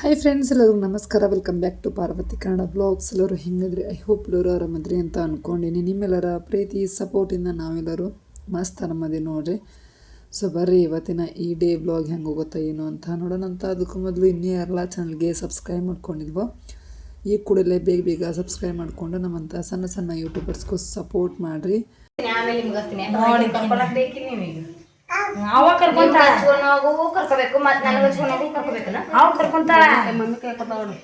Hi friends ಎಲ್ಲರಿಗೂ ನಮಸ್ಕಾರ. Welcome back to Parvathi Kannada blogs ಎಲ್ಲರೂ ಹೆಂಗಿದ್ರಿ? ಐ ಹೋಪ್ ಎಲ್ಲರೂ ಆರಾಮದ್ರಿ ಅಂತ ಅಂದ್ಕೊಂಡಿನಿ ನಿಮ್ಮೆಲ್ಲರ ಪ್ರೀತಿ ಸಪೋರ್ಟಿಂದ ನಾವೆಲ್ಲರೂ ಮಸ್ತ್ ಆರಾಮದಿ ನೋಡ್ರಿ. ಸೊ ಬರ್ರಿ ಇವತ್ತಿನ ಈ ಡೇ ಬ್ಲಾಗ್ ಹೆಂಗೆ ಹೋಗುತ್ತೆ ಏನು ಅಂತ ನೋಡೋಣ ಅಂತ. ಅದಕ್ಕೂ ಮೊದಲು ಇನ್ನೂ ಯಾರೆಲ್ಲ ಚಾನಲ್ಗೆ ಸಬ್ಸ್ಕ್ರೈಬ್ ಮಾಡ್ಕೊಂಡಿಲ್ವೋ ಈಗ ಕೂಡಲೇ ಬೇಗ ಬೇಗ ಸಬ್ಸ್ಕ್ರೈಬ್ ಮಾಡಿಕೊಂಡು ನಮ್ಮಂಥ ಸಣ್ಣ ಸಣ್ಣ ಯೂಟ್ಯೂಬರ್ಸ್ಗೂ ಸಪೋರ್ಟ್ ಮಾಡಿರಿ. ಅವ ಕರ್ಕೊಂತ. ನೀವು ಹೋಗು ಕರ್ಕೋಬೇಕು. ಮತ್ ನನಗೆ ಹಚ್ಕೊಂಡ್ ಹೋಗು ಕರ್ಕೋಬೇಕಲ್ಲ ಅವ ಕರ್ಕೊಂತಾಳ ಮಮ್ಮಿ ಕೈ ಕೊಟ್ಟವಳು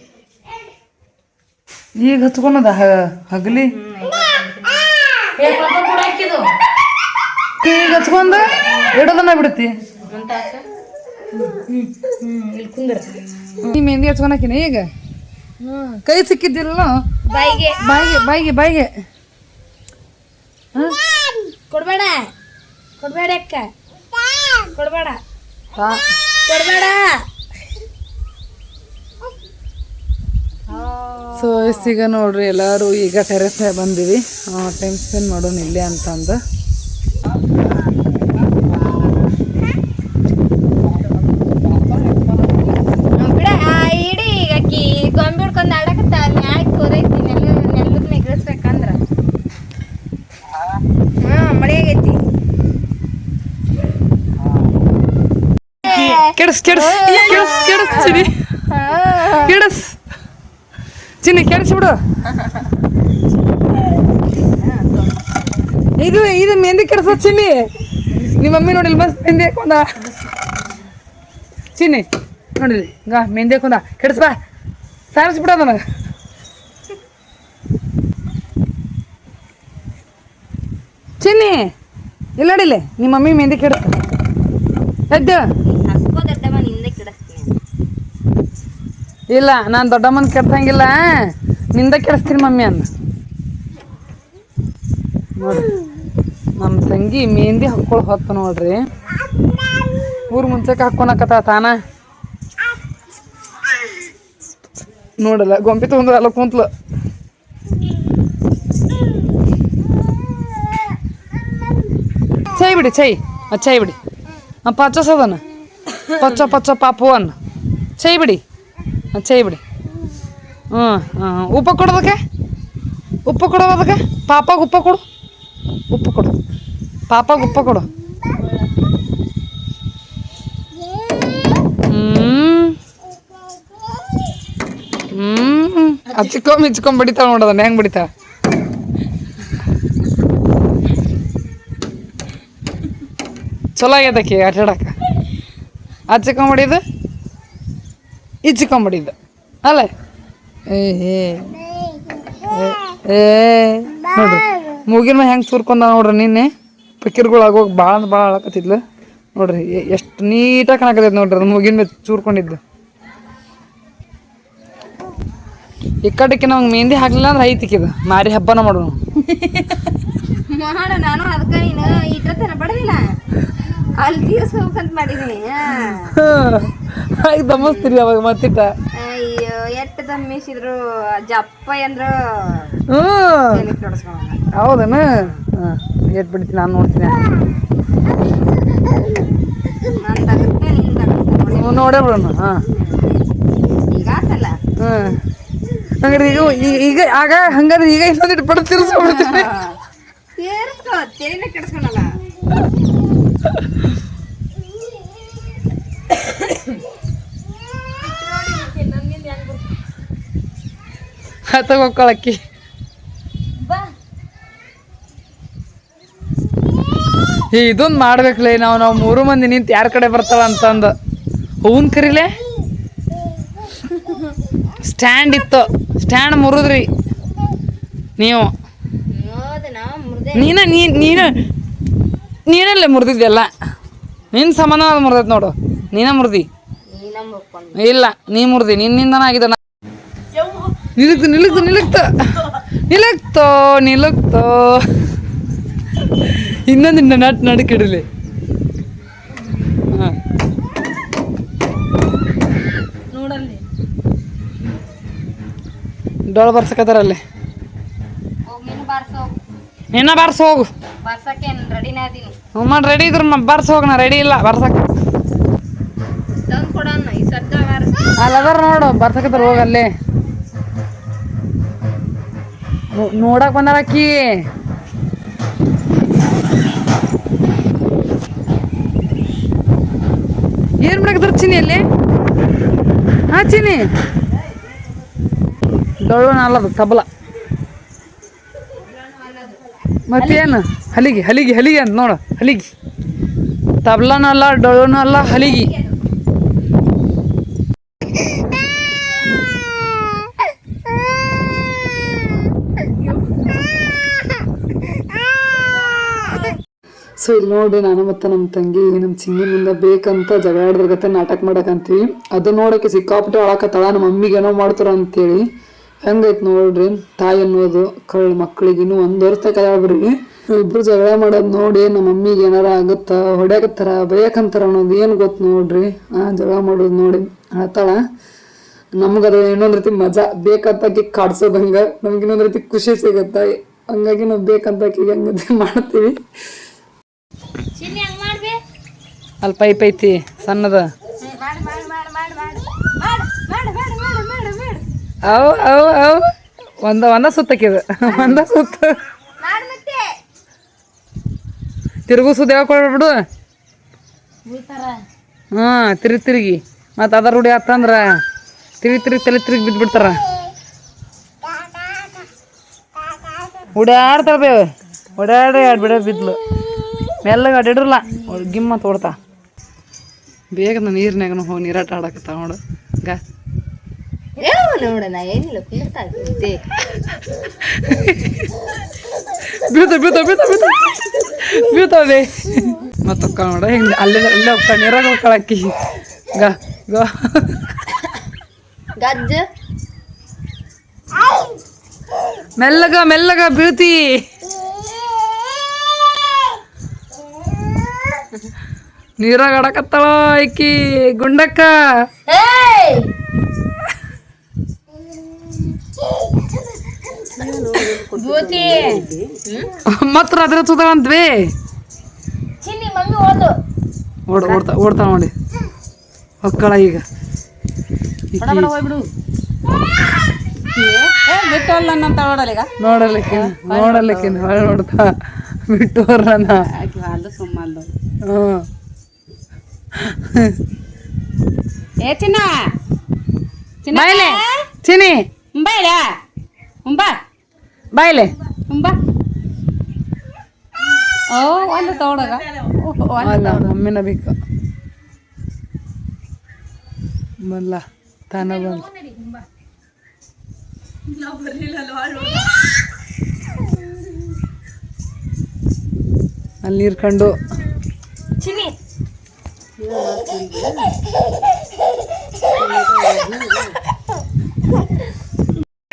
ಈಗ ಹಚ್ಕೊಳದ ಹಗಲಿ? ಈಗ ಹಚ್ಕೊಂಡ ಇಡೋದನ್ನ ಬಿಡುತ್ತಿ ನೀ ಮೆಹಂದಿ ಹಚ್ಕೊಳಕಿನ ಈಗ? ಕೈ ಸಿಕ್ಕಿದ್ದಿಲ್ಲ ಬಾಯಿಗೆ. ಬಾಯಿಗೆ ಬಾಯಿಗೆ ಬಾಯಿಗೆ. ಕೊಡ್ಬೇಡ. ಕೊಡ್ಬೇಡ ಅಕ್ಕ. ಕೊಡ್ಬೇಡ. ಎಸ್ ಸೊ ಈಗ ನೋಡ್ರಿ ಎಲ್ಲರೂ ಈಗ ಟೆರೆಸ್ ಮೇಲೆ ಬಂದಿವಿ. ಟೈಮ್ ಸ್ಪೆಂಡ್ ಮಾಡೋಣ ಇಲ್ಲೇ ಅಂತ ಅಂದ ಬಿಡ ಇಡಿ ಆಕಿ ಗೊಂಬೆ ಹಿಡ್ಕೊಂಡ್ ಆಡಕತ್ತ ಮ್ಯಾಗ್ ಕೋರೈತಿ ನೆಲ ನೆಲದ ನೆಗಳಿಸ್ಬೇಕಂದ್ರ ಹಾ ಮಳೆ ಆಗೈತಿ ಕೆಡಸ್ ಕೆಡಸ್ ಕೆಡಸ್ ಕೆಡಸ್ ಚಿನಿ ಕೆಡಸ್. ಚಿನ್ನಿ ಕೆಡಸ್ ಬಿಡು. ಇದು ಇದು ಮೆಹಂದಿ ಕೆಡಸ ಚಿನ್ನಿ. ನಿಮ್ಮ ಮಮ್ಮಿ ನೋಡಿಲ್ ಮಸ್ತ್ ಮೆಹಂದಿ ಹಾಕೊಂಡ. ಚಿನ್ನಿ ನೋಡಿಲಿ. ಗಾ ಮೆಹಂದಿ ಹಾಕೊಂಡ. ಕೆಡಿಸ್ಬಾ ಬಾ. ಸಾರಿಸ್ ನನಗೆ ಚಿನ್ನಿ ಇಲ್ಲ ನೋಡಿಲಿ ನಿಮ್ಮ ಮಮ್ಮಿ ಮೆಹಂದಿ ಕೆಡಸ. ಎದ್ದು ಹಸ್ಕೋ ದೊಡ್ಡವ ನಿಂದೆ ಕಿಡಸ್ತೀನಿ ಇಲ್ಲ, ನಾನು ದೊಡ್ಡಮ್ಮನ ಕೆಡ್ಸಂಗಿಲ್ಲ ನಿಂದ ಕೆಡಿಸ್ತೀನಿ ಮಮ್ಮಿ ಅನ್ನ ನೋಡ್ರಿ ನಮ್ಮ ತಂಗಿ ಮೆಹಂದಿ ಹಾಕ್ಕೊಳ್ ಹೊತ್ತು ನೋಡ್ರಿ. ಊರು ಮುಂಚೆಗೆ ಹಾಕೊಳಕತ್ತ ತಾನ. ನೋಡಲ್ಲ, ಗೊಂಬಿ ತೊಗೊಂಡ್ರೆ ಅಲ್ಲ ಕುಂತ್ಲು. ಚೈ ಬಿಡಿ ಚೈ ಚೈ ಬಿಡಿ. ಪಚ್ಚಸದನ ಪಚ್ಚ ಪಚ್ಚ, ಪಾಪು ಅನ್ನ. ಚೈ ಬಿಡಿ. ಚೈ ಬಿಡಿ. ಹ್ಞೂ ಉಪ್ಪು ಕೊಡೋದಕ್ಕೆ ಉಪ್ಪು ಕೊಡೋದಕ್ಕೆ ಪಾಪಾಗ ಉಪ್ಪು ಕೊಡು. ಉಪ್ಪು ಕೊಡು. ಪಾಪಾಗ ಉಪ್ಪ ಕೊಡು. ಹ್ಮ್. ಹ್ಮ್. ಹಚ್ಕೊಂಡ್ ಮಿಚ್ಕೊಂಡ್ ಹೆಂಗೆ ಬಿಡಿತಾವ ಚಲೋ ಆಗ್ಯದಕ್ಕೆ ಆಟ ಆಡಕ್ಕೆ ಹಚ್ಕೊಂಬಿಡಿದು ಇಚ್ಕೊಂಬಿಡಿದ್ದು ಅಲ್ಲ? ಏ ನೋಡ್ರಿ, ಮೂಗಿನ ಮ್ಯಾಗ ಹೆಂಗೆ ಚೂರ್ಕೊಂಡ ನೋಡ್ರಿ ನಿನ್ನೆ? ಪಕ್ಕಿರ್ಗಳು ಆಗೋಗಿ ಭಾಳ ಅಂದ್ರೆ ಭಾಳ ಅಳಕತ್ತಿದ್ಲು ನೋಡ್ರಿ ಎಷ್ಟು ನೀಟಾಗಿ ಕಾಣಕತ್ತೈತೆ ನೋಡ್ರಿ ಅದು ಮೂಗಿನ ಮೇಲೆ ಚೂರ್ಕೊಂಡಿದ್ದು. ಕಡೆಗೆ ನಮ್ಗೆ ಮೆಹಂದಿ ಹಾಕ್ಲಿಲ್ಲ ಅಂದ್ರೆ ಇದು. ಮಾರಿ ಹಬ್ಬನ ಮಾಡೋಣ ಮಾಡ ನಾನು ಅದಕ್ಕೆ ನೀನು ಇಟ್ಟತನ ಬಡದಿಲ್ಲ. ಅಲ್ಲಿ ತೀರ್ಸ್ಕೋಬೇಕಂತ ಮಾಡಿದೀನಿ. ಆಗ ದಮಸ್ತೀರಿ ಅವಾಗ ಮತ್ತಿಟ್ಟ. ಅಯ್ಯೋ ಎಷ್ಟು ದಮ್ಮಿಸಿದ್ರು. ಜಪ್ಪ ಅಂದ್ರು. ಹ್ಞೂ. ಹೌದನ? ಏಟ್ ಬಿಡ್ತೀನಿ ನಾನು ನೋಡ್ತೀನಿ. ನೋಡಿ. ಹ್ಞೂ ಬಿಡೋಣ. ಹಾಂ. ಈಗ ಆತಲ್ಲ? ಹಾಂ ಹಂಗಾರೆ ಈಗ ಈಗ- ಈಗ ಆಗ ಹಂಗಾದ್ರೆ ಈಗ ಇನ್ನೊಂದಿಟ್ಟು ಪಡ ತಿರ್ಸ್ಕೊಂಡ್ಬಿಡ್ತೀನಿ. ತೀರ್ಸ್ಕೋ ತಲೆನೇ ಕೆಡಿಸ್ಕೊಳಲ್ಲ ತಗೋಕ್ಕಳಕ್ಕಿ ಬಾ. ಇದೊಂದು ಮಾಡ್ಬೇಕಲೇ ನಾವು ನಾವು ಮೂರು ಮಂದಿ ನಿಂತು ಯಾರ ಕಡೆ ಬರ್ತಾವ ಅಂತಂದು. ಹೂನ್ ಕರಿಲೆ? ಸ್ಟ್ಯಾಂಡ್ ಇತ್ತು. ಸ್ಟ್ಯಾಂಡ್ ಮುರಿದ್ರಿ. ನೀವು. ನೀನ ನೀನ ನೀನು, ನೀನಲ್ಲೇ ಮುರಿದಿದ್ದೆಲ್ಲ ನಿನ್ನ ಅದು ಮುರಿದೈತೆ ನೋಡು. ನೀನ ಮುರಿದಿ. ಇಲ್ಲ, ನೀ ಮುರಿದಿ. ನಿನ್ನಿಂದನ ಆಗಿದೆ ನಿಲುಕ್ತು ನಿಲುಕ್ತು ನಿಲುಕ್ತು ನಿಲುಕ್ತೋ ನಿಲುಕ್ತೋ ಇನ್ನೊಂದು ನಟ್ ನಡುಕಿಡಲಿ. ಡೋಳ ಬರ್ಸಕತ್ತಾರ ಅಲ್ಲಿ ನಿನ್ನ ಬಾರ್ಸ ಹೋಗು. ಹ್ಞೂ ರೆಡಿ ಇದ್ರು ಬಾರ್ಸ ಹೋಗ ನಾ ರೆಡಿ ಇಲ್ಲ ಬರ್ಸಕ್ಕೆ. ಅಲ್ಲದಾರ ನೋಡು ಬರ್ಸಕತ್ತಾರ ಹೋಗ ಅಲ್ಲಿ. ನೋಡಕ್ ಬಂದಾರ ಅಕ್ಕಿ. ಏನ್ ಮಾಡಕ್ ಚಿನಿ ಅಲ್ಲಿ? ಹಾ ಚೀನಿ ಡೊಳ್ಳು ಅಲ್ಲದು, ತಬಲ. ಮತ್ತೇನು? ಹಲಿಗಿ ಹಲಿಗಿ, ಹಲಿಗೆ ಅಂತ ನೋಡು, ಹಲಿಗಿ. ತಬಲನಲ್ಲ ಅಲ್ಲ ಅಲ್ಲ, ಹಲಿಗಿ. ಸೊ ಇಲ್ಲಿ ನೋಡಿ ನಾನು ಮತ್ತೆ ನಮ್ಮ ತಂಗಿ, ನಮ್ಮ ಚಿಂಗಿ ಮುಂದೆ ಬೇಕಂತ ಜಗಳ ಆಡ್ದ್ರಗತ್ತೆ ನಾಟಕ ಮಾಡಕಂತೀವಿ. ಅದು ನೋಡಕ್ಕೆ ಸಿಕ್ಕಾಪಟ್ಟೆ ಒಳಕತ್ತಳ, ನಮ್ಮ ಮಮ್ಮಿಗೆ ಏನೋ ಮಾಡ್ತಾರ ಅಂತೇಳಿ. ಹೆಂಗೈತ್ ನೋಡ್ರಿ ತಾಯಿ ಅನ್ನೋದು ಕಳ್ಳ ಮಕ್ಳಿಗೆ ಇನ್ನೂ ಒಂದು ವರ್ಷ ಕದಾಳ್ಬಿಡ್ರಿ. ಇಬ್ರು ಜಗಳ ಮಾಡೋದು ನೋಡಿ ನಮ್ಮ ಮಮ್ಮಿಗೆ ಏನಾರ ಆಗುತ್ತಾ ಹೊಡ್ಯಾಕತ್ತಾರ ಬೈಯಕಂತಾರ ಅನ್ನೋದು ಏನು ಗೊತ್ತು ನೋಡ್ರಿ. ಆ ಜಗಳ ಮಾಡೋದು ನೋಡಿ ಅಳ್ತಾಳ ನಮ್ಗದು ಇನ್ನೊಂದು ರೀತಿ ಮಜಾ ಬೇಕಂತ ಕಾಡ್ಸೋದಂಗೆ ನಮ್ಗೆ ಇನ್ನೊಂದು ರೀತಿ ಖುಷಿ ಸಿಗುತ್ತೆ. ಹಂಗಾಗಿ ನಾವು ಬೇಕಂತ ಹಂಗತಿ ಮಾಡ್ತೀವಿ. ಚಿನ್ನಿ ಹಂಗ್ ಮಾಡ್ಬಿ. ಅಲ್ಲಿ ಪೈಪ್ ಐತಿ ಸಣ್ಣದ. ಅವು ಅವು ಅವು. ಒಂದ ಒಂದ ಸುತ್ತಕ್ಕಿದ ಒಂದ ಸುತ್ತ. ಮಾಡು ಮತ್ತೆ. ತಿರುಗು ಸುದ್ದಿ ಕೊಡ್ಬಿಡು ಹಾಂ ತಿರುಗಿ ತಿರುಗಿ. ಮತ್ತು ಅದ ರೂಢಿ ಆತಂದ್ರ ತಿರುಗಿ ತಿರುಗಿ ತಲೆ ತಿರುಗಿ ಬಿದ್ದುಬಿಡ್ತಾರ ಓಡಾಡ್ತಾಳ ಬೇವ ಓಡಾಡಿ ಬಿಡ ಬಿದ್ಲು. ಮೆಲ್ಲಗೆ ಅಡ್ಡಿಡ್ರಲ್ಲ ಗಿಮ್ಮ ತೋಡ್ತಾ. ಬೇಗ ನೀರಿನಾಗ ಹೋಗಿ ನೀರಾಟ ಆಡಕತ್ತ ನೋಡು. ಗಾ. ಬೀಳ್ತಾ ಬೀಳ್ತಾ ಬೀಳ್ತಾ ಬೀಳ್ತಾ ಬೀಳ್ತಾವೆ ಮತ್ತೆ ನೋಡ ಹಿಂಗೆ ಅಲ್ಲೆಲ್ಲ ಅಲ್ಲೇ ಹೋಗ್ತಾಳೆ ನೀರಾಗ ಹೋಗ್ಕೊಳಕ್ಕಿ ಗಾ ಗಾ ಗಜ್ಜ మెల్లగా మెల్లగా బ్యూటీ నీరా గడకత్తలో ఎక్కి గుండక్క ಮತ್ತೆ ಅದ್ರ ಸುಧಾರಂತ್ವಿ ಓಡ ಓಡ್ತಾ ಓಡ್ತಾ ನೋಡಿ ಮಕ್ಕಳ ಈಗ ನೋಡಲಿಕ್ಕೆ ನೋಡಲಿಕ್ಕೆ ನೋಡ್ತಾ ಬಿಟ್ಟು ಬರ್ರನ್ನ ಏ ಚಿನ್ನ ಚಿನ್ನ ಚಿನ್ನಿ ಮುಂಬೈಲ ಮುಂಬ ಬಾಯ್ಲೆ ಮುಂಬ ಓ ಒಂದು ತಗೊಳಗ ಮಮ್ಮಿನ ಬೇಕು. ಬಲ್ಲ ತಾನ ಬಂದ ಅಲ್ಲಿ ನೀರು ಕಂಡು ಚಿನ್ನಿ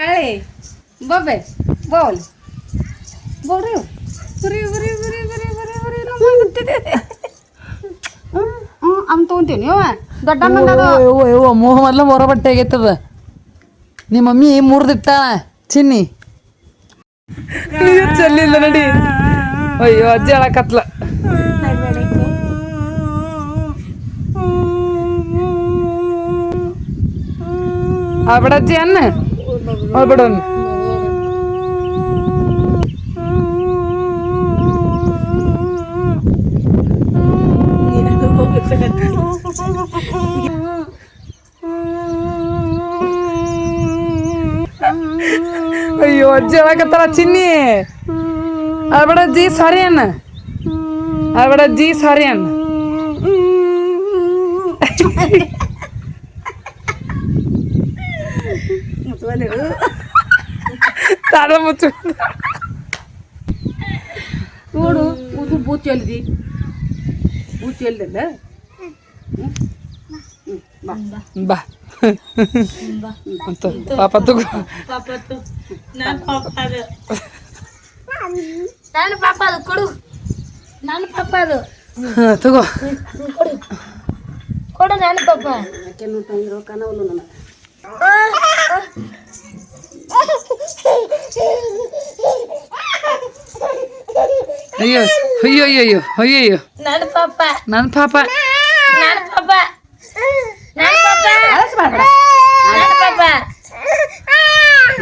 ಹೇಳಿ ಬೊಬ್ಬೆ ಬೋಲ್. ಬೋರು ಬರೀ ಬರೀ ಬರೀ ಬರೀ ಬರೀ ಬರೀ ನಮ್ಮ ಗೊತ್ತಿದೆ ಹ್ಞೂ ಅವ್ನು ತೊಗೊಂತೀನಿ ಯವ್ವ. ದೊಡ್ಡ ಮೋಹ ಮೊದಲ ಹೊರ ಬಟ್ಟೆ ಆಗೈತದ. ನಿಮ್ಮ ಮಮ್ಮಿ ಮುರಿದಿಟ್ಟ ಚಿನ್ನಿ. ನೀರು ಚೆಲ್ಲಿಲ್ಲ ನಡಿ. ಅಯ್ಯೋ ಅಜ್ಜಿ ಹೇಳಕತ್ಲ ಆ ಬಿಡಜ್ಜಿ ಅನ್ನ. আর বাটন ಅಯ್ಯೋ ಅಜ್ಜಿ ಹೇಳಕತ್ತಾರ ಚಿನ್ನಿ ಅರ್ಬಡ ಜಿ ಸಾರಿ ಅನ್ನ ಅರ್ಬಡ ಜಿ ಸಾರಿ ಅನ್ನ ముచ్చలేరు తడ ముచ్చు చూడు కూతు బూచెల్లిది బూచెల్లిందా బా. పాపత్తు. నన్ను పాపదు. కొడు. నన్ను పాపదు. ತಗೋ ಕೊಡು ಕೊಡು ನಾನು ಪಾಪ ಅಯ್ಯೋ ಅಯ್ಯೋ ಅಯ್ಯೋ ಅಯ್ಯೋ ನನ್ನ ಪಾಪ. ನನ್ನ ಪಾಪ. ನನ್ನ ಪಾಪ. ನನ್ನ ಪಾಪ. ಮಾಡ್ರ ನನ್ನ ಪಾಪ.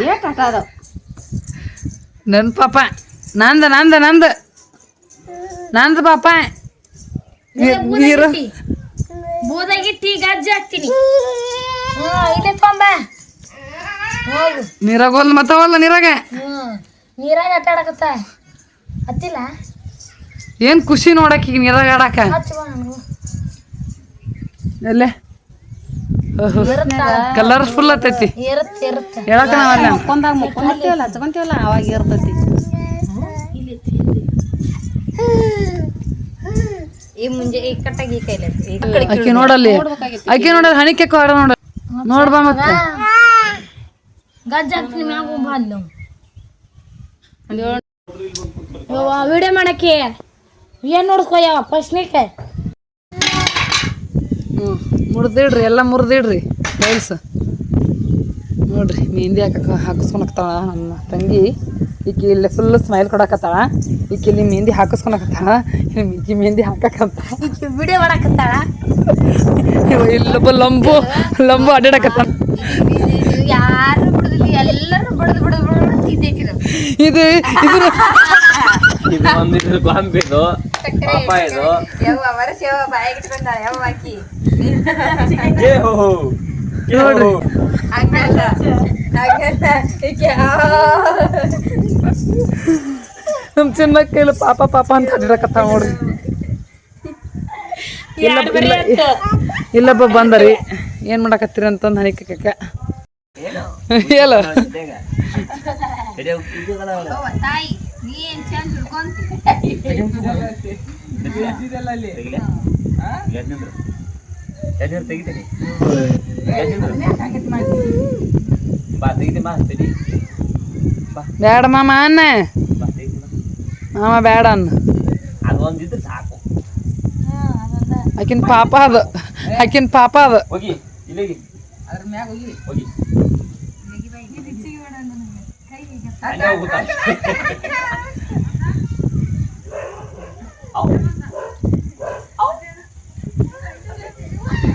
ಏಟ್ ಕಟಾದ ನನ್ನ ಪಾಪ. ನಂದ ನಂದ ನಂದ. ನಂದ ಪಾಪ. ನೀರು. ಬೂದಾಗಿ ಟೀ ಗಜ್ಜಿ ಹಾಕ್ತೀನಿ. ನೀರಾಗ ಹೋಲ್ ಮತ್ತವಲ್ಲ ನೀರಾಗ? ನೀರಾಗ ಆಟ ಆಡಕತ್ತ ಹತ್ತಿಲ್ಲ? ಏನ್ ಖುಷಿ ನೋಡಕ್ ಈಗ ನೀರಾಗ ಆಡಾಕ? ಎಲ್ಲ ನನಗೂ. ಎಲ್ಲೇ? ಇರುತ್ತ ಕಲರ್ಫುಲ್ ಆತೈತಿ ಹೇಳಕ ನಾವಲ್ಲ ಮುಕ್ಕೊಂದಾಗ ಮುಕ್ಕೊಂತೀವಲ್ಲ ಹಚ್ಕೊಂತೀವಲ್ಲ ಅವಾಗ ಇರ್ತೈತಿ ಈ ಮುಂಜೆ ಈ ಕಟ್ಟಾಗಿ ಈ ಕೈಲಿ. ಈ ಆಕಿ ನೋಡಲ್ಲಿ. ಅಕ್ಕಿ ನೋಡಲ್ಲಿ ಹಣಿಕೆ ಕಾಡ ನೋಡ. ನೋಡ್ಬಾ ಮತ್ತ. ಗಜ್ಜೆ ಹಾಕ್ತೀನಿ ಮ್ಯಾಗ ಹೋಗ್ ಬಾ ಅಲ್ಲಿ ಯವ್ವ ವಿಡಿಯೋ ಮಾಡಕ್ಕೆ. ಏನ್ ನೋಡ್ಕೋ ಯಾವ ಫಸ್ಟ್ನೇಕ ಹ್ಞೂ ಮುರಿದಿಡ್ರಿ ಎಲ್ಲ ಮುರಿದಿಡ್ರಿ. ಟೈಲ್ಸ್ ನೋಡ್ರಿ ಮೆಹಂದಿ ಹಾಕಕ್ಕೆ ಹಾಕಿಸ್ಕೊಳಕ್ತಾಳ ನನ್ನ ತಂಗಿ. ಈಕಿ ಇಲ್ಲಿ ಫುಲ್ ಸ್ಮೈಲ್ ಕೊಡಕತ್ತಾಳ. ಈಕಿ ಇಲ್ಲಿ ಮೆಹಂದಿ ಹಾಕಿಸ್ಕೊಳಕತ್ತಾಳ. ಈಕಿ ಮೆಹಂದಿ ಹಾಕಕ್ಕಂತ ವಿಡಿಯೋ ಮಾಡಕತ್ತಾಳ. ಇವ ಇಲ್ಲೊಬ್ಬ ಲಂಬು ಲಂಬು ಅಡ್ಡಾಡಕತ್ತಾಳ. ಯಾರು ಬಿಡುದಿಲ್ಲ ಎಲ್ಲರೂ ಬಿಡದು ಬಿಡದು ಬಿಡದು ಇದು ಇದು ಇದು. ಒಂದಿದ್ರು ಗೊಂಬಿದು ಪಾಪ ಇದು. ಯವ್ವ ವರ್ಷ ಯವ್ವ ಬಾಯಿಗೆ ಇಟ್ಕೊಂಡಾಳ ಯವ್ವ ಆಕಿ ಏ ನಮ್ ಚಿನ್ನ ಕೈಲಿ ಪಾಪ ಪಾಪ ಅಂತ ಅಡ್ಡಾಡಕತ್ತಾಳ ನೋಡ್ರಿ ಇಲ್ಲಪ್ಪ ಇಲ್ಲ ಇಲ್ಲೊಬ್ಬ ಬಂದರಿ ಏನು ಮಾಡಕತ್ತೀರಿ ಅಂತಂದು ಹನಿಕಕ್ಕ ಹೇಳು ಚಂದ ನಿಂದ್ರು, ತೆಗಿತೀನಿ. ಬಾ ತೆಗಿತೀನಿ ಬಾ ತಡಿ ಬೇಡ ಮಾಮ ಅನ್ನ. ಮಾಮ ಬೇಡ ಅನ್ನ. ಅದು ಒಂದಿದ್ರೆ ಸಾಕು. ಆಕಿನ ಪಾಪ ಅದು. ಆಕಿನ ಪಾಪ ಅದು. ಹೋಗಿ ಇಲ್ಲಿಗೆ ಹೋಗಿ. ಹೋಗಿ. ಹೋಗುತ್ತಾ? ಔ.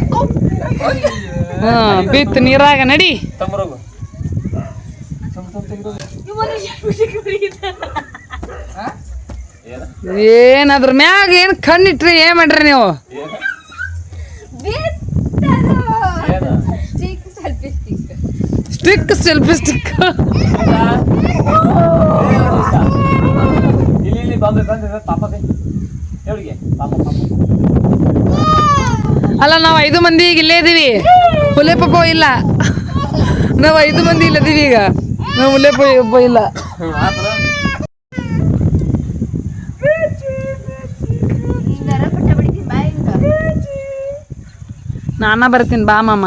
ಹ್ಞೂ ಬಿತ್ತು ನೀರಾಗ ನಡಿ. ಏನಾದ್ರ ಏನು ಅದ್ರ ಮ್ಯಾಗ ಏನ್ ಕಣ್ಣಿಟ್ರಿ ಏನ್ ಮಾಡ್ರಿ ನೀವು? ಸ್ಟಿಕ್ ಸೆಲ್ಫಿ ಸ್ಟಿಕ್ ಅಲ್ಲ ನಾವು ಐದು ಮಂದಿ ಈಗ ಇಲ್ಲೇ ಇದೀವಿ. ಹುಲೆ ಪಾಪ ಇಲ್ಲ. ನಾವು ಐದು ಮಂದಿ ಇಲ್ಲದೀವಿ ಈಗ. ನಾವು ಹುಲೆ ಪ ಒಬ್ಬ ಇಲ್ಲ. ನಾನ ಬರ್ತೀನಿ ಬಾ ಮಾಮ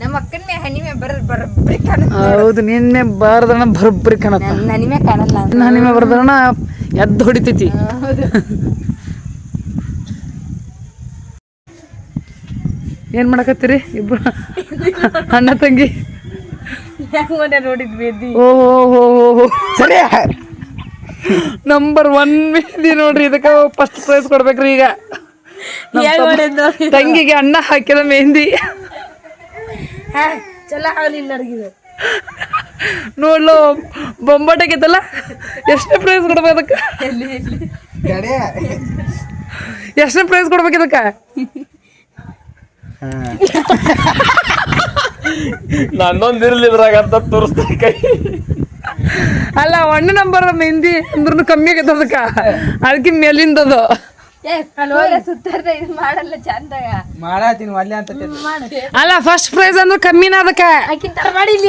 ನಮ್ಮ ಅಕ್ಕನ ಮ್ಯಾಗ ಹನಿ ಮ್ಯಾಗ ಬರ ಬರ್ಬ್ರಿ ಕಾಣ ಹೌದು ನಿನ್ನೆ ಬರ್ದಣ ಬರ್ಬ್ರಿ ಕಾಣತ್ತ. ನನ್ನ ಹನಿ ಕಾಣಲ್ಲ. ನನ್ನ ನಿಮಗೆ ಬರ್ದಣ ಎದ್ದು ಹೊಡಿತೈತಿ. ಏನ್ ಮಾಡಕತ್ತೀರಿ? ಇಬ್ರು ಅಣ್ಣ ತಂಗಿ? ಹೆಂಗ್ ನೋಡಿದ್ವಿ ಎದ್ದಿ ಓ ಹೋ ಹೋ ಹೋ ಸರಿ. ನಂಬರ್ ಒನ್ ಮೇದಿ ನೋಡ್ರಿ ಇದಕ್ಕೆ ಫಸ್ಟ್ ಪ್ರೈಸ್ ಕೊಡ್ಬೇಕ್ರಿ ಈಗ. ತಂಗಿಗೆ ಅಣ್ಣ ಹಾಕಿದ ಮೆಹಂದಿ ಚಲೋ ಆಗಲಿಲ್ಲ ಅಡ್ಗಿದು ನೋಡ್ಲು ಬೊಂಬಾಟಾಗೈತಲ್ಲ ಎಷ್ಟನೇ ಪ್ರೈಸ್ ಕೊಡ್ಬೇಕು ಅದಕ್ಕೆ? ಎಷ್ಟನೇ ಪ್ರೈಸ್ ಕೊಡ್ಬೇಕು ಇದಕ್ಕೆ? ನನ್ನೊಂದು ಇರ್ಲಿ ಇದ್ರಾಗ ಅಂತ ತೋರಿಸ್ತಾ ಕೈ. ಅಲ್ಲ ಒಣ್ಣ ನಂಬರ್ ಮೆಹಂದಿ ಅಂದ್ರೂ ಕಮ್ಮಿ ಆಗೈತೆ ಅದಕ್ಕೆ. ಅದಕ್ಕೆ ಮೇಲಿಂದದು. ಏ ಅಲ್ಲಿ ಸುತ್ತಾರ್ದ ಇದು ಮಾಡಲ್ಲ ಚಂದಾಗ. ಮಾಡಾತೀನಿ ಒಲ್ಲೆ ಅಂತ ಅಲ್ಲ ಫಸ್ಟ್ ಪ್ರೈಸ್ ಅಂದ್ರೆ ಕಮ್ಮಿನ ಅದಕ್ಕೆ. ಬರವಲ್ಲ ತರ ಮಾಡಿಲ್ಲ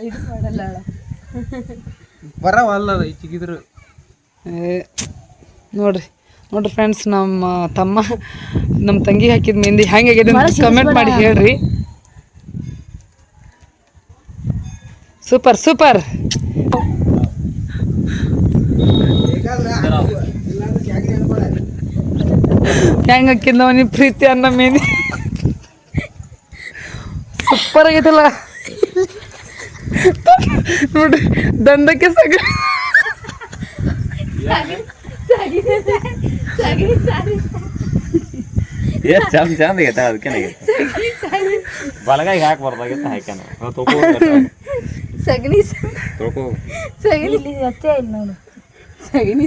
ಇದು ಮಾಡಲ್ಲ ಅವಳ ಬರ ಒಲ್ಲದ ಈಚಿಗಿದ್ರು ಏ, ನೋಡ್ರಿ. ನೋಡ್ರಿ ಫ್ರೆಂಡ್ಸ್ ನಮ್ಮ ತಮ್ಮ ನಮ್ಮ ತಂಗಿ ಹಾಕಿದ ಮೆಹಂದಿ ಹೆಂಗಾಗಿದೆ ಅಂತ ಕಮೆಂಟ್ ಮಾಡಿ ಹೇಳ್ರಿ. ಸೂಪರ್ ಸೂಪರ್ ಹೆಂಗ ಹಾಕಿದ್ನ ಅವನಿಗೆ ಪ್ರೀತಿ ಅನ್ನ ಮೆಹಂದಿ ಸೂಪರ್ ಆಗೈತಲ್ಲ. ನೋಡ್ರಿ ದಂಡಕ್ಕೆ ಸಗ ಏ ಚಂದ ಚಂದ ಆಗೈತೆ ಅದಕ್ಕೆ ಬಲಗಾಯಿ ಹಾಕಿ ಬರ್ದಾಗಿತ್ತು ಹಾಕ್ಯಾನ. ತೊಳ್ಕೊ ಸಗಣಿ ತೊಳ್ಕೊ ಸಗಣಿ. ಅಷ್ಟೇ ಇಲ್ಲ ನೋಡು. ಸಗಣಿ.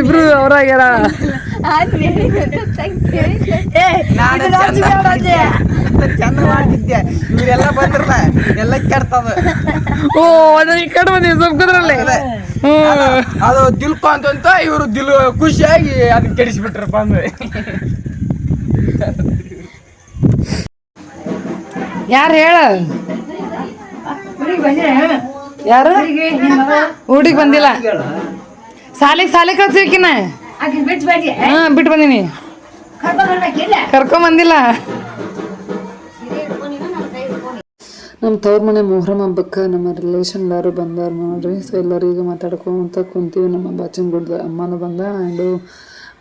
ಇಬ್ರು ಅವ್ರಾಗ್ಯಾರ. ಚಂದ ಮಾಡ್ತಿದ್ದೆ ಇವರೆಲ್ಲ ಬಂದ್ರಲ್ಲ ಎಲ್ಲ ಕೆಡ್ತದ ಓ ಅದ್ರ ಈ ಕಡೆ ಬಂದಿವಿ ಅದು ದಿಲ್ಕು ಅಂತಂತ ಇವರು ದಿಲ್ ಖುಷಿಯಾಗಿ ಅದನ್ನ ಕೆಡಿಸ್ಬಿಟ್ರಪ್ಪ ಅಂದ್ರೆ ಯಾರು ಹೇಳ? ಯಾರು? ಊಟಿಗೆ ಬಂದಿಲ್ಲ. ಸಾಲಿಗೆ ಸಾಲಿ ಕಳ್ಸಿಕಿನ ಹಾ ಬಿಟ್ಟು ಬಂದೀನಿ. ಕರ್ಕೊಂಡ್ ಬಂದಿಲ್ಲ ನಮ್ಮ ತವ್ರ ಮನೆ ಮೊಹರಂ ಹಬ್ಬಕ್ಕೆ ನಮ್ಮ ರಿಲೇಷನ್ ಎಲ್ಲರೂ ಬಂದಾರ ನೋಡ್ರಿ. ಸೊ ಎಲ್ಲರೂ ಈಗ ಮಾತಾಡ್ಕೊಂತ ಕುಂತೀವಿ. ನಮ್ಮ ಬಾಚನ್ ಗುಡ್ದ ಅಮ್ಮನೂ ಬಂದ ಆ್ಯಂಡು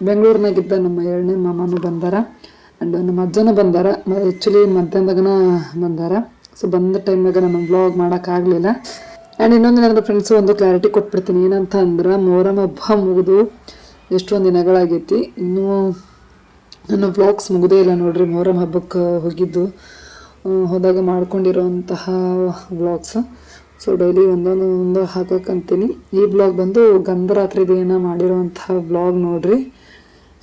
ಬೆಂಗಳೂರಿನಾಗಿದ್ದ ನಮ್ಮ ಎರಡನೇ ಮಾಮನೂ ಬಂದಾರ. ಆ್ಯಂಡ್ ನಮ್ಮ ಅಜ್ಜನೂ ಬಂದಾರ. ಆ್ಯಕ್ಚುಲಿ ಮಧ್ಯಾಹ್ನದಾಗನ ಬಂದಾರ. ಸೊ ಬಂದ ಟೈಮ್ನಾಗ ನಾನು ಬ್ಲಾಗ್ ಮಾಡೋಕ್ಕಾಗಲಿಲ್ಲ ಆ್ಯಂಡ್ ಇನ್ನೊಂದು ಏನಾದರೂ ಫ್ರೆಂಡ್ಸು ಒಂದು ಕ್ಲಾರಿಟಿ ಕೊಟ್ಬಿಡ್ತೀನಿ. ಏನಂತ ಅಂದ್ರೆ ಮೊಹರಂ ಹಬ್ಬ ಮುಗಿದು ಎಷ್ಟೊಂದು ದಿನಗಳಾಗೈತಿ. ಇನ್ನೂ ನನ್ನ ಬ್ಲಾಗ್ಸ್ ಮುಗುದೇ ಇಲ್ಲ ನೋಡ್ರಿ. ಮೊಹರಂ ಹಬ್ಬಕ್ಕೆ ಹೋಗಿದ್ದು. ಹೋದಾಗ ಮಾಡ್ಕೊಂಡಿರೋಂತಹ ಬ್ಲಾಗ್ಸ್ ಸೊ ಡೈಲಿ ಒಂದೊಂದು ಒಂದು ಹಾಕೋಕ್ಕಂತೀನಿ ಈ ಬ್ಲಾಗ್ ಬಂದು ಗಂಧರಾತ್ರಿ ದಿನ ಮಾಡಿರೋಂತಹ ಬ್ಲಾಗ್ ನೋಡ್ರಿ.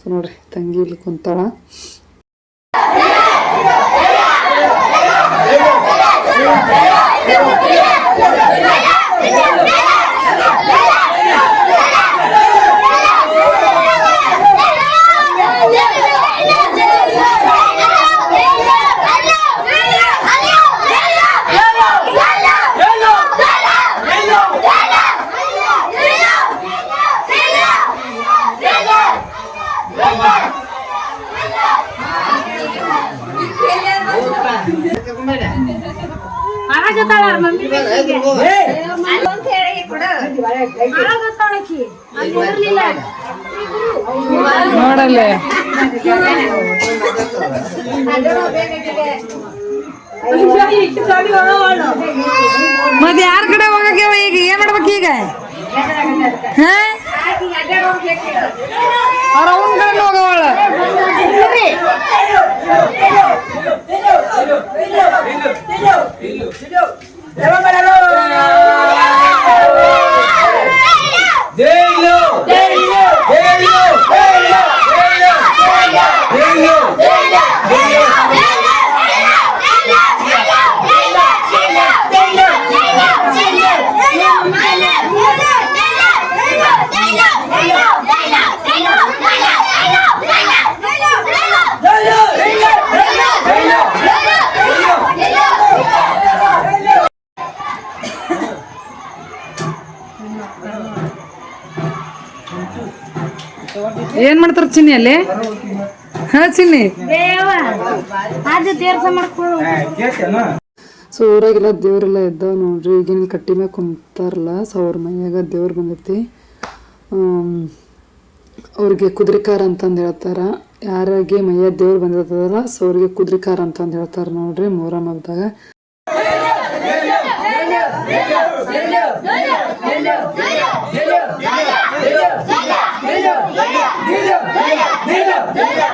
ಸೊ ನೋಡ್ರಿ, ತಂಗಿ ಇಲ್ಲಿ ಕುಂತಾಳ. ನೋಡಲ್ಲೇ. ಮತ್ತೆ ಯಾರ ಕಡೆ ಹೋಗಕ್ಕೆ ಈಗ ಏನ್ ಮಾಡ್ಬೇಕು ಈಗ? ಹಾ? ಅವ್ರ ಅವನ ಕಡೆ ಹೋಗವಳ ಚಿನ್ನಿ. ಅಲ್ಲಿ ಹಾ ಚಿನ್ನಿ ಸೊ ಊರಾಗೆಲ್ಲ ದೇವರೆಲ್ಲ ಇದ್ದಾವ ನೋಡ್ರಿ. ಈಗಿನ ಕಟ್ಟಿ ಮ್ಯಾಗ ಕುಂತಾರಲ್ಲ ಸೊ ಅವ್ರ ಮನ್ಯಾಗ ದೇವ್ರು ಬಂದೈತಿ. ಅವ್ರಿಗೆ ಕುದುರೆಕಾರ ಅಂತಂದು ಹೇಳ್ತಾರ. ಯಾರಿಗೆ ಮೈಯ ದೇವ್ರು ಬಂದಿರ್ತದಲ್ಲ ಸೊ ಅವ್ರಿಗೆ ಕುದುರೆಕಾರ ಅಂತಂದು ಹೇಳ್ತಾರ ನೋಡ್ರಿ ಮೊಹರಂ ಹಬ್ಬದಾಗ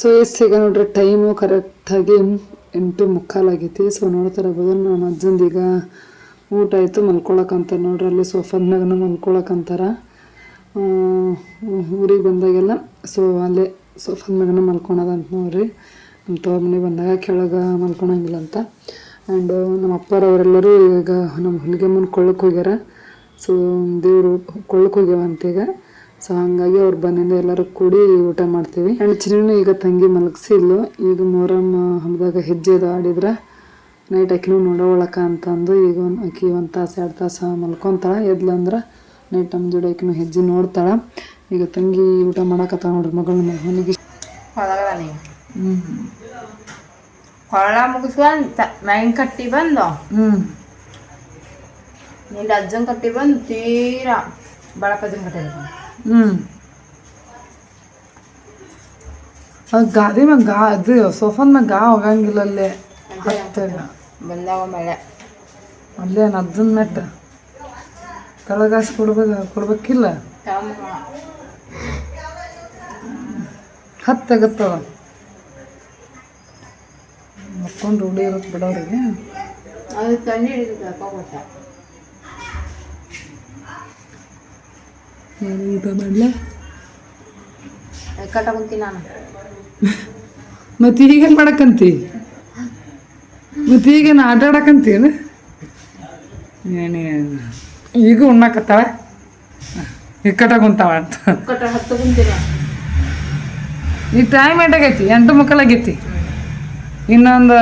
ಸೊ ಎಷ್ಟು ಈಗ ನೋಡ್ರಿ ಟೈಮು ಕರೆಕ್ಟಾಗಿ ಎಂಟು ಮುಕ್ಕಾಲಾಗೈತಿ ಸೊ ನೋಡ್ತಾರೆ ಇರ್ಬೋದು ನಮ್ಮ ಅಜ್ಜಂದೀಗ ಊಟ ಆಯಿತು ಮಲ್ಕೊಳಕ್ಕಂತ ನೋಡ್ರಿ, ಅಲ್ಲಿ ಸೋಫಾದ ಮ್ಯಾಗನ ಮಲ್ಕೊಳಕಂತಾರ ಊರಿಗೆ ಬಂದಾಗೆಲ್ಲ ಸೊ ಅಲ್ಲೇ ಸೋಫಾದ ಮ್ಯಾಗನ ಮಲ್ಕೊಳೋದಂತ ನೋಡ್ರಿ. ನಮ್ಮ ತವ್ರ ಮನೆಗೆ ಬಂದಾಗ ಕೆಳಗೆ ಮಲ್ಕೊಳಂಗಿಲ್ಲ ಅಂತ. ಆ್ಯಂಡ್ ನಮ್ಮ ಅಪ್ಪರವರೆಲ್ಲರೂ ಈಗ ನಮ್ಮ ಹುಲಿಗೆಮ್ಮನ ಕೊಳ್ಳಕ್ಕೆ ಹೋಗ್ಯಾರ. ಸೊ ದೇವರು ಕೊಳ್ಳಕ್ಕೆ ಹೋಗ್ಯಾವಂತ ಈಗ. ಸೊ ಹಂಗಾಗಿ ಅವ್ರು ಬಂದಿಂದ ಎಲ್ಲರೂ ಕೂಡಿ ಊಟ ಮಾಡ್ತೀವಿ. ಅಂಡ್ ಚಿನ್ನ ಈಗ ತಂಗಿ ಮಲಗಿಸಿಲ್ಲ ಈಗ ಮೊಹರಮ್ ಹಬ್ಬದಾಗ ಹೆಜ್ಜೆ ಅದು ಆಡಿದ್ರೆ ನೈಟ್ ಆಕಿನೂ ನೋಡೋಳಕ ಅಂತಂದು ಈಗ ಒಂದು ಆಕಿ ಒಂದು ತಾಸು ಎರಡು ತಾಸು ಮಲ್ಕೊತಾಳೆ. ಎದ್ಲಂದ್ರೆ ನೈಟ್ ನಮ್ಮ ಜೋಡಿ ಆಕಿನೂ ಹೆಜ್ಜೆ ನೋಡ್ತಾಳೆ. ಈಗ ತಂಗಿ ಊಟ ಮಾಡಕತ್ತಾಳ ನೋಡ್ರಿ ಮಗಳನ್ನ ಹ್ಮ್. ಹೊಳ ಮುಗಿಸ್ಕೊಂಡ್ ಮೈನ್ ಕಟ್ಟಿ ಬಂದು. ನಿಂದ ಅಜ್ಜನ್ ಕಟ್ಟಿ ಬಂದು ತೀರಾ ಬಳಪಜ್ಜನ್ ಕಟ್ಟಿ ಬಂದು ಹ್ಞೂ ಅದು ಗಾದಿ ಮ್ಯಾಗ ಗಾ ಅದು ಸೋಫಾನ್ ಮ್ಯಾಗ ಗಾ ಹೋಗಂಗಿಲ್ಲ ಅಲ್ಲೇ. ಹತ್ತಾಗ. ಬಂದಾವ ಮಳೆ. ಅಲ್ಲೇ ಅದನ್ನ ಮೆಟ್ಟ ತಳಗಾಸಿ ಕೊಡ್ಬೇಕು ಕೊಡ್ಬೇಕಿಲ್ಲ. ಹತ್ತಾಗತ್ತದ ಮಕ್ಕೊಂಡು ರೂಢಿ ಇರುತ್ತೆ ಬಿಡೋರಿಗೆ. ಅದು ತಣ್ಣಿ ಹಿಡಿದು ಏನು ಊಟ ಮಾಡಲಾ? ಕಟ್ಟ ಕುಂತೀನಿ ನಾನು. ಮತ್ತೆ ಈಗೇನು ಮಾಡಕ್ಕಂತಿ ಮತ್ತೆ ಈಗೇನು ಆಟ ಆಡಕ್ಕಂತೀನ ಏನೇ? ಈಗ ಉಣ್ಣಾಕತ್ತಾಳ? ಇಕ್ಕಟ ಕುಂತಾಳ ಅಂತ. ಈಗ ಟೈಮ್ ಎಂಟಾಗೈತಿ ಎಂಟು ಮುಕ್ಕಲಾಗೈತಿ. ಇನ್ನೊಂದು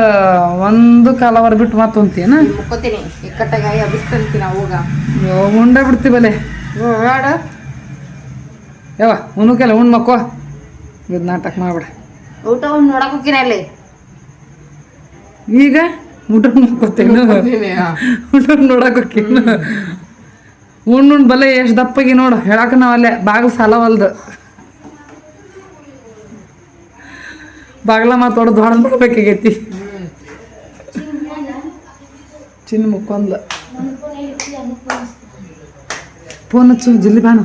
ಒಂದು ಕಾಲವರ್ ಬಿಟ್ಟು ಮತ್ತೆ ಉಂತೀನ ಮುಕ್ಕೋತೀನಿ. ಇಕ್ಕಟ್ಟಾಗಿ ಅಭಿಸ್ತಂತೀನಿ ಅವಾಗ ಉಂಡ ಓ ಬೇಡ ಯಾವ ಉಣ್ಣಕ್ಕೆಲ್ಲ ಉಣ್ ಮಕ್ಕೋ. ಇದು ನಾಟಕ ಮಾಡ್ಬೇಡ. ಊಟ ಒಂದು ನೋಡಕ್ ಅಲ್ಲಿ? ಈಗ ಊಟ ಮಾಡ್ಕೊತೇನು ಊಟ ನೋಡಕ್ ಹೋಗ್ತೀನಿ ಉಣ್ಣು ಉಣ್ಣ್ ಬಲೆ ಎಷ್ಟು ದಪ್ಪಗಿ ನೋಡು. ಹೇಳಕ್ಕೆ ನಾವು ಅಲ್ಲೇ ಬಾಗಿಲು ಸಾಲವಲ್ದು ಬಾಗ್ಲ ಮಾತು ಹೊಡೆದು ಹೊಡೆದು ಮಾಡ್ಬೇಕಾಗೈತಿ ಚಿನ್ನ ಮುಕ್ಕೊಂದ್ಲ. ಫೋನ್ ಹಚ್ಚು ಜಲ್ದಿ ಬಾನು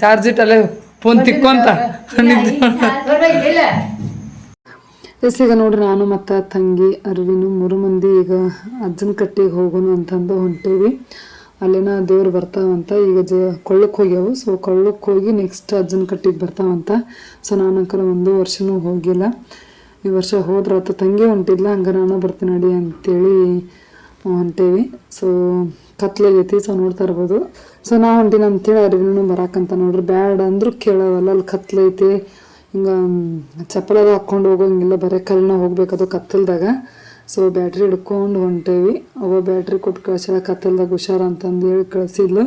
ಚಾರ್ಜ್ ಇಟ್ಟಲ್ಲೇ ಫೋನ್ ತಿಕ್ಕೊಂತ ಎಸ್ ಈಗ ನೋಡ್ರಿ ನಾನು ಮತ್ತು ತಂಗಿ ಅರ್ವಿನು ಮೂರು ಮಂದಿ ಈಗ ಅಜ್ಜನ ಕಟ್ಟಿಗೆ ಹೋಗೋಣ ಅಂತಂದು ಹೊಂಟೇವಿ. ಅಲ್ಲಿನ ದೇವ್ರು ಬರ್ತಾವಂತ ಈಗ ಜ ಕೊಳ್ಳಕ್ಕೆ ಹೋಗ್ಯಾವು. ಸೊ ಕೊಳ್ಳಕ್ಕೆ ಹೋಗಿ ನೆಕ್ಸ್ಟ್ ಅಜ್ಜನ ಕಟ್ಟಿಗೆ ಬರ್ತಾವಂತ. ಸೊ ನಾನು ಅಂಕರ ಒಂದು ವರ್ಷನೂ ಹೋಗಿಲ್ಲ. ಈ ವರ್ಷ ಹೋದ್ರಾತ ತಂಗಿ ಹೊಂಟಿಲ್ಲ ಹಂಗ ನಾನು ಬರ್ತೀನಿ ನಡಿ ಅಂತೇಳಿ ಹೊಂಟೇವಿ. ಸೊ ಕತ್ಲಾಗೈತಿ ಸೊ ನೋಡ್ತಾ ಇರ್ಬೋದು. ಸೊ ನಾ ಹೊಂಟಿನ ಅಂತೇಳಿ ಅರಿವಿನೂ ಬರಾಕಂತ ನೋಡ್ರಿ. ಬ್ಯಾಡ ಅಂದ್ರು ಕೇಳವಲ್ಲ, ಅಲ್ಲಿ ಕತ್ಲೈತಿ ಹಿಂಗೆ ಚಪ್ಪಲದ ಹಾಕ್ಕೊಂಡು ಹೋಗೋಂಗಿಲ್ಲ, ಬರೀ ಕಲ್ಲಿನ ಹೋಗ್ಬೇಕದು ಕತ್ತಲ್ದಾಗ ಸೊ ಬ್ಯಾಟ್ರಿ ಹಿಡ್ಕೊಂಡು ಹೊಂಟೇವಿ. ಅವ ಬ್ಯಾಟ್ರಿ ಕೊಟ್ಟು ಕಳ್ಸಲ್ಲ ಕತ್ತಲ್ದಾಗ ಹುಷಾರ ಅಂತಂದು ಹೇಳಿ ಕಳಿಸಿದ್ಲು.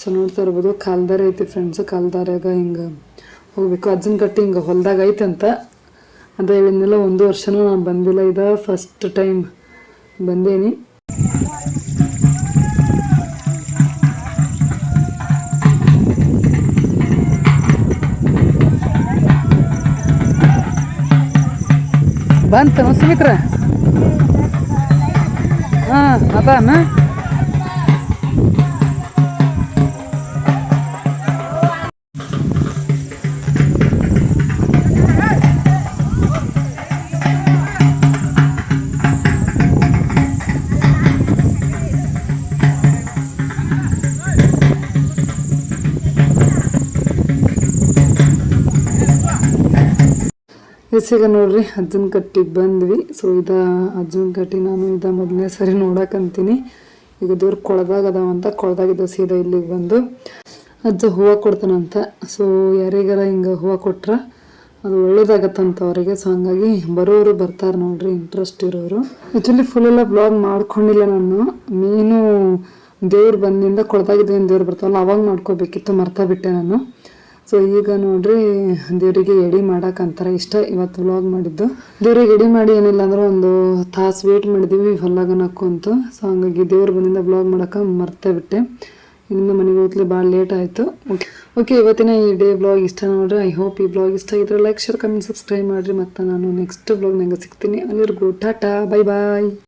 ಸೊ ನೋಡ್ತಾ ಇರ್ಬೋದು, ಕಾಲ್ದಾರ ಐತಿ ಫ್ರೆಂಡ್ಸ್ ಕಾಲ್ದಾರ್ಯಾಗ ಹಿಂಗೆ ಹೋಗ್ಬೇಕು. ಅಜ್ಜನ ಕಟ್ಟಿ ಹಿಂಗೆ ಹೊಲ್ದಾಗ ಅಂತ. ಅದ ಹೇಳಿದ್ನೆಲ್ಲ ಒಂದು ವರ್ಷನೂ ನಾನು ಬಂದಿಲ್ಲ. ಇದ ಫಸ್ಟ್ ಟೈಮ್ ಬಂದೇನಿ. ಬಂತ ಸುಮಿತ್ರ. ಹಾಂ ಅದಾನ? ಎಸಿಗ ನೋಡ್ರಿ, ಅಜ್ಜನ ಕಟ್ಟಿಗೆ ಬಂದ್ವಿ. ಸೊ ಇದ ಅಜ್ಜನ ಕಟ್ಟಿ ನಾನು ಇದ ಮೊದಲನೇ ಸರಿ ನೋಡಕಂತೀನಿ. ಈಗ ದೇವ್ರ ಕೊಳದಾಗ ಅದಾವಂತ ಕೊಳದಾಗಿದ್ದ ಸೀದಾ ಇಲ್ಲಿಗೆ ಬಂದು. ಅಜ್ಜ ಹೂವು ಕೊಡ್ತಾನಂತ. ಸೊ ಯಾರಿಗಾರ ಹಿಂಗೆ ಹೂವು ಕೊಟ್ರೆ ಅದು ಒಳ್ಳೇದಾಗತ್ತಂತ ಅವರಿಗೆ. ಸೊ ಹಂಗಾಗಿ ಬರೋರು ಬರ್ತಾರೆ ನೋಡ್ರಿ ಇಂಟ್ರೆಸ್ಟ್ ಇರೋರು. ಆ್ಯಕ್ಚುಲಿ ಫುಲ್ ಎಲ್ಲ ಬ್ಲಾಗ್ ಮಾಡ್ಕೊಂಡಿಲ್ಲ ನಾನು. ಮೀನು ದೇವ್ರು ಬಂದಿಂದ ಕೊಳದಾಗಿದ್ದ ದೇವ್ರು ಬರ್ತಾವಲ್ಲ, ಅವಾಗ ಮಾಡ್ಕೋಬೇಕಿತ್ತು ಮರ್ತಾ ಬಿಟ್ಟೆ ನಾನು. ಸೊ ಈಗ ನೋಡ್ರಿ, ದೇವರಿಗೆ ಎಡಿ ಮಾಡಕ್ ಅಂತಾರ. ಇಷ್ಟ ಇವತ್ತು ವ್ಲಾಗ್ ಮಾಡಿದ್ದು. ದೇವ್ರಿಗೆ ಎಡಿ ಮಾಡಿ ಏನಿಲ್ಲ ಅಂದ್ರೆ ಒಂದು ತಾಸು ವೇಟ್ ಮಾಡಿದೀವಿ ಹೊಲ್ಲಾಗನಕ್ಕು ಅಂತ. ಸೊ ಹಂಗಾಗಿ ದೇವ್ರ ಬಂದಿಂದ ವ್ಲಾಗ್ ಮಾಡಕ್ಕೆ ಮರ್ತೇ ಬಿಟ್ಟೆ. ಇನ್ನು ಮನೆಗೆ ಹೋಗ್ಲಿ ಭಾಳ ಲೇಟ್ ಆಯಿತು. ಓಕೆ ಓಕೆ ಇವತ್ತಿನ ಈ ಡೇ ಬ್ಲಾಗ್ ಇಷ್ಟ ನೋಡ್ರಿ. ಐ ಹೋಪ್ ಈ ಬ್ಲಾಗ್ ಇಷ್ಟ ಆಗಿದ್ರೆ ಲೈಕ್ ಶೇರ್ ಕಮೆಂಟ್ ಸಬ್ಸ್ಕ್ರೈಬ್ ಮಾಡಿರಿ. ಮತ್ತು ನಾನು ನೆಕ್ಸ್ಟ್ ಬ್ಲಾಗ್ನಾಗ ಸಿಗ್ತೀನಿ. ಅಲ್ಲಿರ್ಗೂ ಟಾಟಾ ಬೈ ಬಾಯ್